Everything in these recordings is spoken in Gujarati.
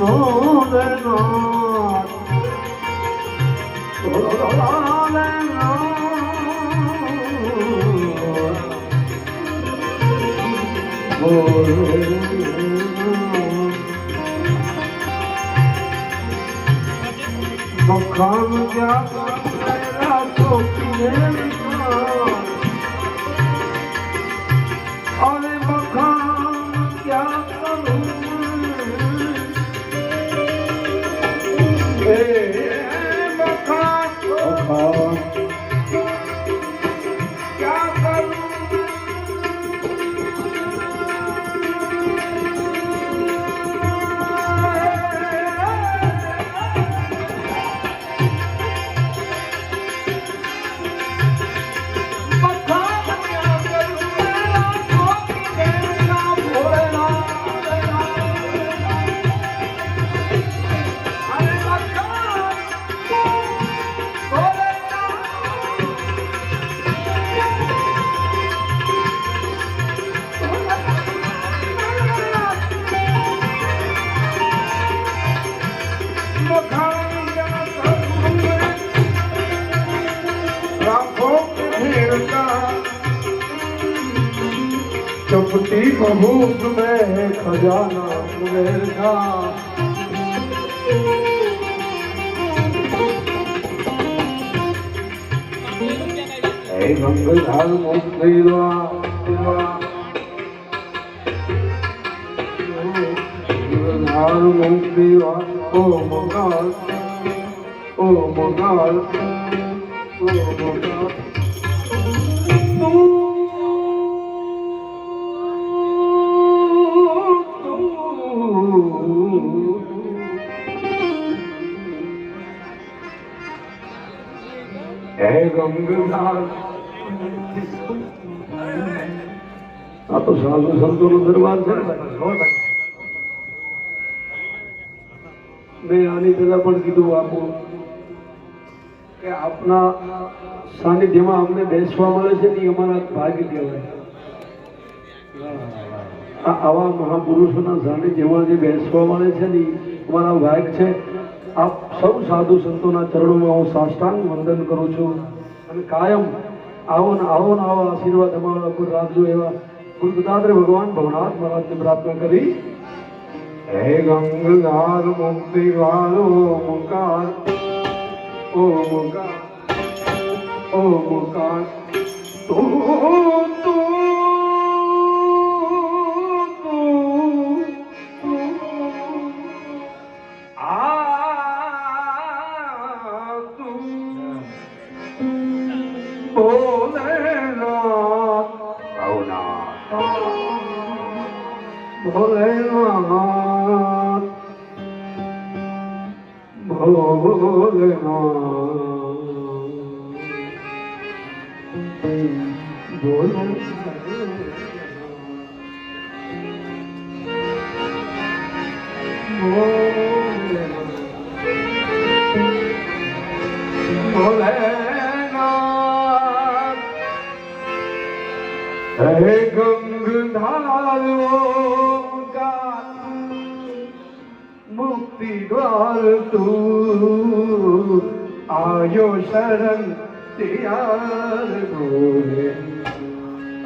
moving on. On and on. Moving on. Come, come, come, come, come, come, come, પ્રભુ તમે ખજાના ઉમેરતા ગંગધાર મુક્તિ ગંગધાર મુક્તિ ઓ મંગળ ઓ મંગળ ઓ મંગળ આ તો સાધુ સંતો મેં આની પણ કીધું આપો કે આપના સાનિધ્યમાં અમને બેસવા મળે છે ને અમારા ભાગ્ય કહેવાય. આવા મહાપુરુષોના સાનિધ્યમાં જે બેસવા મળે છે ને અમારા ભાગ છે. આપ સૌ સાધુ સંતોના ચરણોમાં હું સાષ્ટાંગ વંદન કરું છું. અને કાયમ આવો ને આવો આવા આશીર્વાદ અમારા ઉપર રાખજો એવા ગુરુદાદરે ભગવાન ભવનાથ મહારાજને પ્રાર્થના કરી. હે ગંગાર મુક્તિ વાળો મુકાર ઓ મુકાર ઓ મુકાર તું તું ભોલેનાથ ભોલેનાથ હે ગંગધારો મુક્તિ દ્વાર તું આયો શરણ તિયાર ગોરે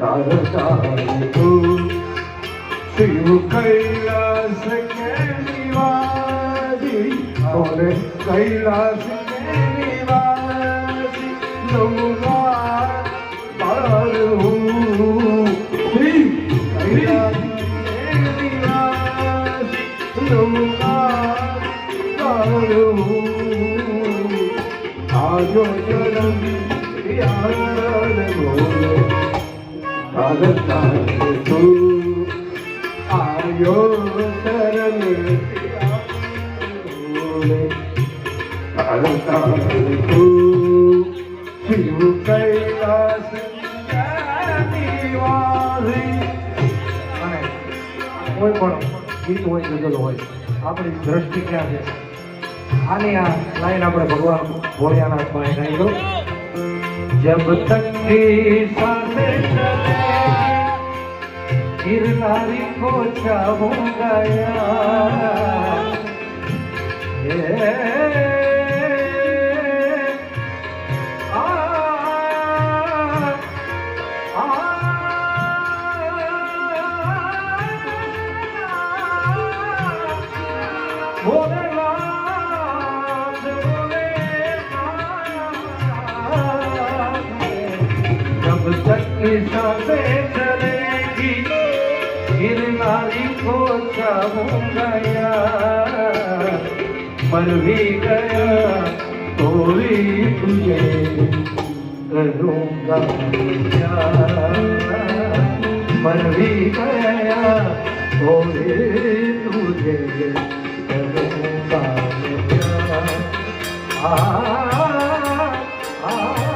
તાર તાર તું શિવ કૈલાસ કે નિવાસી ઓરે કૈલાસ કે નિવાસી નમુના પાર હું શ્રી કૈલાસ કે નિવાસી નમુના કોઈ પણ ગીત હોય ગઝલ હોય આપણી દ્રષ્ટિ ક્યાં છે આની આ લાઈન આપણે ભગવાન ભોળિયાનાથ પાસે ગાઈ દો જબ તક સાથે ચલે गिरनारी को चाहूँ गया जब तक सांसें को चाहूंगा यार मर भी गया तो भी तुझे करूंगा प्यार मर भी गया तो भी तुझे करूंगा प्यार आ, आ, आ,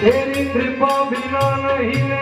तेरी कृपा बिना नहीं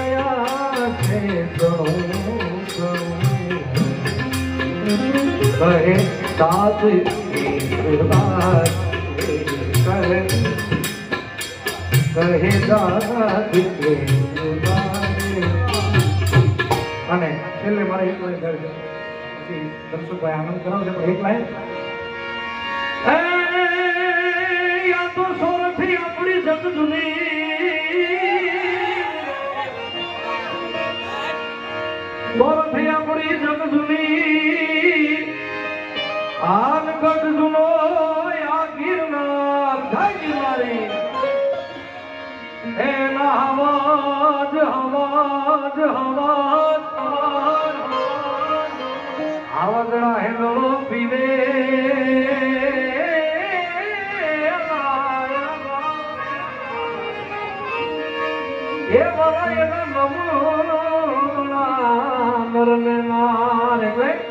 સાથ કહે અને છેલ્લે મારે એક લાઈન કરે છે પછી દર્શકભાઈ આનંદ કરાવશે પણ એક લાઈન આ તો સોરથી આપણી જગ જુની સોરથી આપણી જગ જુની આનગઢ જુનો આ ગિરનાર જય ગિરનારી એના હવાજ હવાજ અવાજ આવગણા હેલો પીવે. એ મારા એના નમૂના નરને નાર એટલે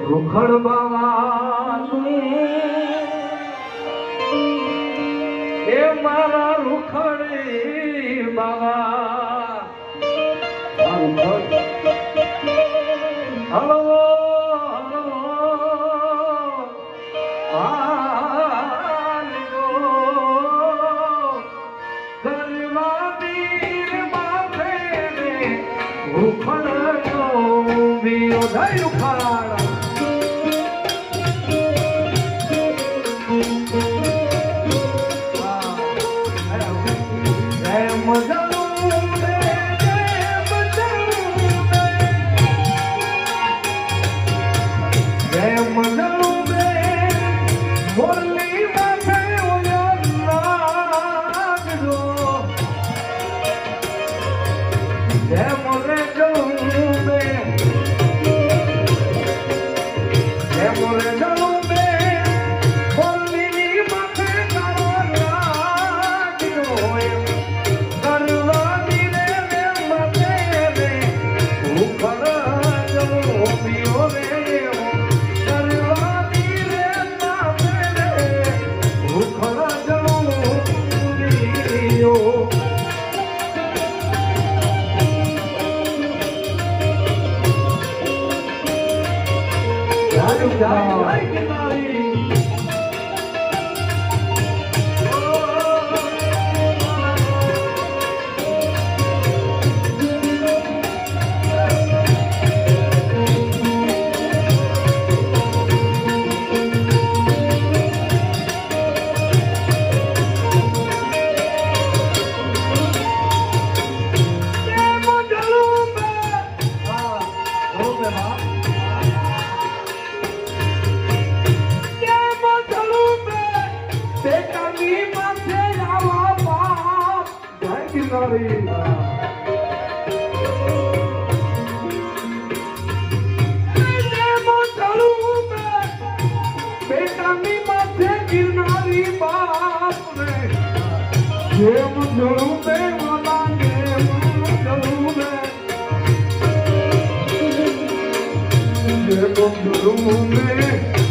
રૂખડ બાવા એ મારા રૂખડ બાવા જેમ જોડું તે માતા જેમ જોડું તે ગુરુ મેં ગુરુ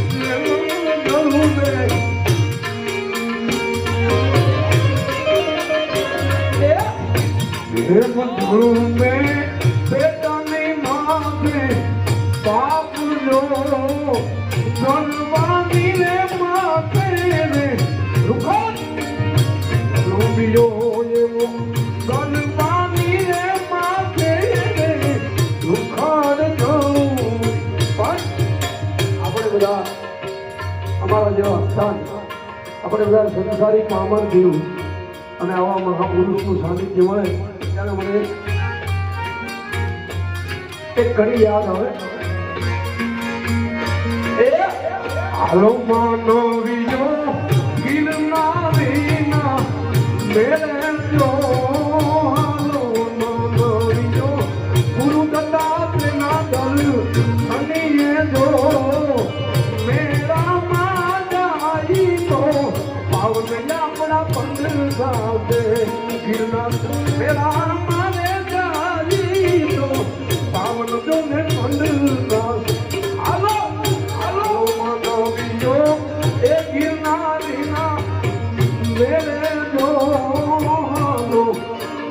અમારા જેવા સંત આપણે બધા સંસારી મામા થયું અને આવા મહાપુરુષનું સાનિધ્ય મળે. ત્યારે મને યાદ આવે. એ હાલો માનવીઓ ગિરનારીના મેળે જો પાવન આપણા પંદર સાથે ગિરનાર મેળામાં રે જાય તો પાવન જોને પંદર સાથે હાલો હાલો માનવીઓ એ ગિરનારીના મેળે જો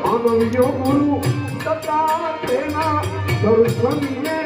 માનવીઓ ગુરુ તથા તેના દર્શનને